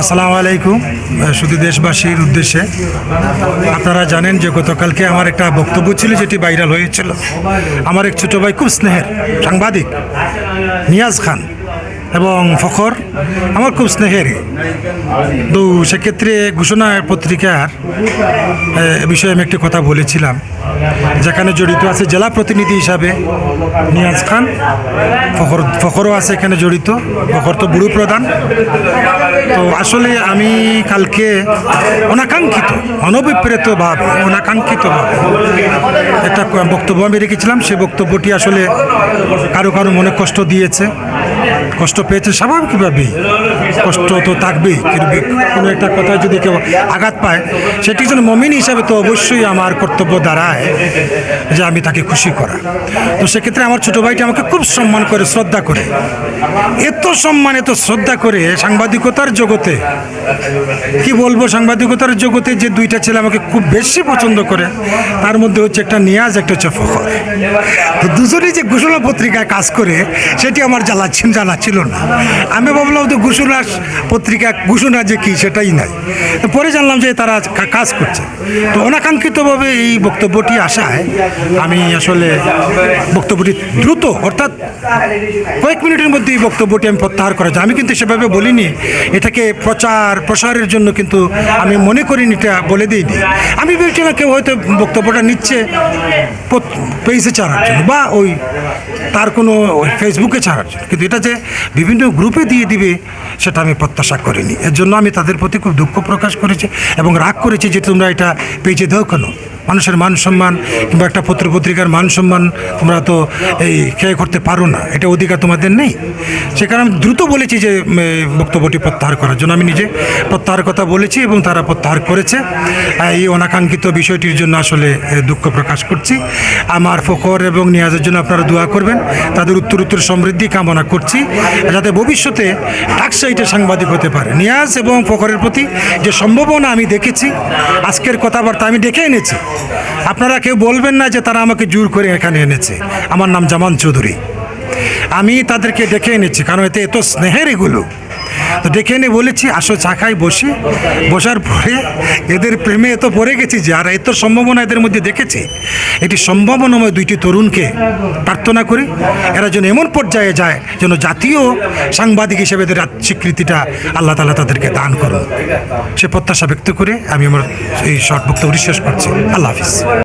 আসসালামু আলাইকুম শুধু দেশবাসীর উদ্দেশ্যে। আপনারা জানেন যে গতকালকে আমার একটা বক্তব্য ছিল যেটি ভাইরাল হয়েছিল। আমার এক ছোটো ভাই খুব স্নেহের সাংবাদিক, নিয়াজ খান। এবং ফখর আমার খুব স্নেহের তো সেক্ষেত্রে ঘোষণা পত্রিকার বিষয়ে আমি একটি কথা বলেছিলাম, যেখানে জড়িত আছে জেলা প্রতিনিধি হিসাবে নিয়াজ খান। ফখর, ফখরও আছে এখানে জড়িত, ফখর তো বুড়ো প্রধান। তো আসলে আমি কালকে অনাকাঙ্ক্ষিত অনভিপ্রেতভাবে অনাকাঙ্ক্ষিতভাবে একটা বক্তব্য আমি রেখেছিলাম। সেই বক্তব্যটি আসলে কারও কারও মনে কষ্ট দিয়েছে। কষ্ট পেয়েছে স্বাভাবিকভাবেই কষ্ট তো থাকবেই, কিন্তু কোনো একটা কথা যদি কেউ আঘাত পায় সেটি যেন মমিন হিসাবে তো অবশ্যই আমার কর্তব্য দাঁড়ায় যে আমি তাকে খুশি করা। তো সেক্ষেত্রে আমার ছোটো ভাইটি আমাকে খুব সম্মান করে, শ্রদ্ধা করে। এত সম্মান, এত শ্রদ্ধা করে সাংবাদিকতার জগতে, কি বলব সাংবাদিকতার জগতে যে দুইটা ছেলে আমাকে খুব বেশি পছন্দ করে, তার মধ্যে হচ্ছে একটা নিয়াজ, একটা হচ্ছে ফখর। তো দুজনেই যে ঘোষণা পত্রিকায় কাজ করে, সেটি আমার ছিল জানা ছিল না। আমি ভাবলাম তো ঘোষণা পত্রিকা ঘোষণা যে কি, সেটাই নাই। পরে জানলাম যে তারা কাজ করছে। তো অনাকাঙ্ক্ষিতভাবে এই বক্তব্যটি আসায় আমি আসলে বক্তব্যটি দ্রুত, অর্থাৎ কয়েক মিনিটের মধ্যে এই বক্তব্যটি আমি প্রত্যাহার করা যায়। আমি কিন্তু সেভাবে বলিনি, এটাকে প্রচার, প্রসারের জন্য কিন্তু আমি মনে করিনি, এটা বলে দিইনি। আমি ভেবেছিলাম কেউ হয়তো বক্তব্যটা নিচ্ছে পেজে ছাড়ার জন্য বা ওই তার কোনো ফেসবুকে ছাড়ার জন্য। কিন্তু এটা যে বিভিন্ন গ্রুপে দিয়ে দিবে, সেটা আমি প্রত্যাশা করিনি। এর জন্য আমি তাদের প্রতি খুব দুঃখ প্রকাশ করেছি এবং রাগ করেছি যে তোমরা এটা পেয়েছে দাও কেন? মানুষের মান সম্মান কিংবা একটা পত্র পত্রিকার মান সম্মান তোমরা তো এই ক্ষয় করতে পারো না। এটা অধিকার তোমাদের নেই। সে কারণে আমি দ্রুত বলেছি যে বক্তব্যটি প্রত্যাহার করার জন্য। আমি নিজে প্রত্যাহার কথা বলেছি এবং তারা প্রত্যাহার করেছে। এই অনাকাঙ্ক্ষিত বিষয়টির জন্য আসলে দুঃখ প্রকাশ করছি। আমার ফখর এবং নিয়াজের জন্য আপনারা দোয়া করবেন। তাদের উত্তর উত্তর সমৃদ্ধি কামনা করছি। যাতে ভবিষ্যতে ডাকসাইটে সাংবাদিক হতে পারে। নিয়াজ এবং ফখরের প্রতি যে সম্ভাবনা আমি দেখেছি, আজকের কথাবার্তা আমি ডেকে এনেছি। আপনারা কেউ বলবেন না যে তারা আমাকে জোর করে এখানে এনেছে। আমার নাম জামান চৌধুরী। আমি তাদেরকে ডেকে এনেছি, কারণ এতে এত স্নেহের এগুলো। তো ডেকে এনে বলেছি, আসো চা খাই, বসি। বসার পরে এদের প্রেমে এত পড়ে গেছি যে, আর এত সম্ভাবনা এদের মধ্যে দেখেছি। এটি সম্ভাবনাময় দুইটি তরুণকে প্রার্থনা করি। এরা যেন এমন পর্যায়ে যায় যেন জাতীয় সাংবাদিক হিসেবে এদের স্বীকৃতিটা আল্লাহ তালা তাদেরকে দান করুন। সে প্রত্যাশা ব্যক্ত করে আমি আমার এই শর্ট বক্তব্য শেষ করছি। আল্লাহ হাফিজ।